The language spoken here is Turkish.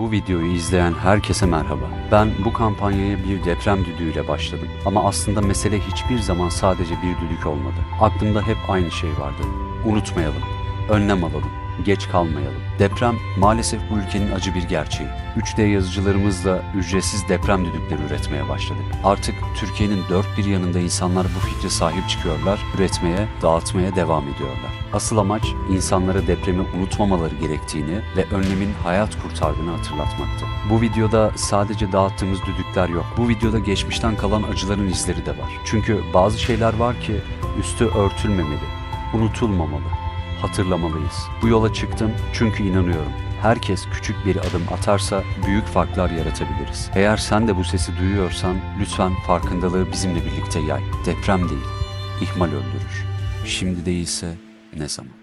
Bu videoyu izleyen herkese merhaba. Ben bu kampanyaya bir deprem düdüğüyle başladım. Ama aslında mesele hiçbir zaman sadece bir düdük olmadı. Aklımda hep aynı şey vardı. Unutmayalım, önlem alalım, geç kalmayalım. Deprem maalesef bu ülkenin acı bir gerçeği. 3D yazıcılarımızla ücretsiz deprem düdükleri üretmeye başladık. Artık Türkiye'nin dört bir yanında insanlar bu fikre sahip çıkıyorlar, üretmeye, dağıtmaya devam ediyorlar. Asıl amaç insanlara depremi unutmamaları gerektiğini ve önlemin hayat kurtardığını hatırlatmaktı. Bu videoda sadece dağıttığımız düdükler yok. Bu videoda geçmişten kalan acıların izleri de var. Çünkü bazı şeyler var ki üstü örtülmemeli, unutulmamalı hatırlamalıyız. Bu yola çıktım çünkü inanıyorum. Herkes küçük bir adım atarsa büyük farklar yaratabiliriz. Eğer sen de bu sesi duyuyorsan lütfen farkındalığı bizimle birlikte yay. Deprem değil, ihmal öldürür. Şimdi değilse ne zaman?